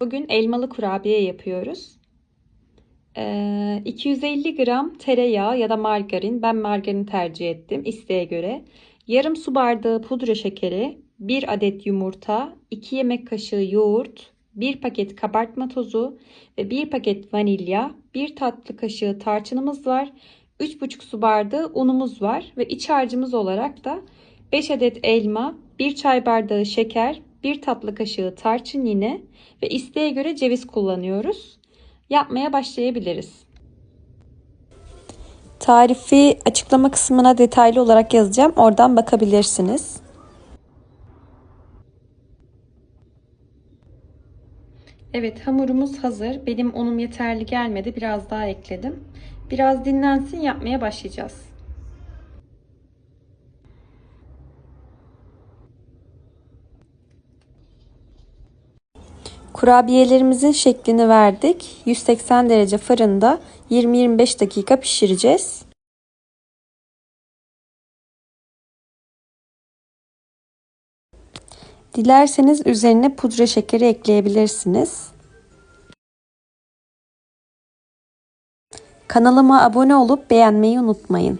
Bugün elmalı kurabiye yapıyoruz. Ee, 250 gram tereyağı ya da margarin. Ben margarin tercih ettim isteğe göre. Yarım su bardağı pudra şekeri, 1 adet yumurta, 2 yemek kaşığı yoğurt, 1 paket kabartma tozu ve 1 paket vanilya, 1 tatlı kaşığı tarçınımız var. 3,5 su bardağı unumuz var ve iç harcımız olarak da 5 adet elma, 1 çay bardağı şeker, 1 tatlı kaşığı tarçın yine ve isteğe göre ceviz kullanıyoruz. Yapmaya başlayabiliriz. Tarifi açıklama kısmına detaylı olarak yazacağım. Oradan bakabilirsiniz. Evet hamurumuz hazır. Benim unum yeterli gelmedi. Biraz daha ekledim. Biraz dinlensin yapmaya başlayacağız. Kurabiyelerimizin şeklini verdik. 180 derece fırında 20-25 dakika pişireceğiz. Dilerseniz üzerine pudra şekeri ekleyebilirsiniz. Kanalıma abone olup beğenmeyi unutmayın.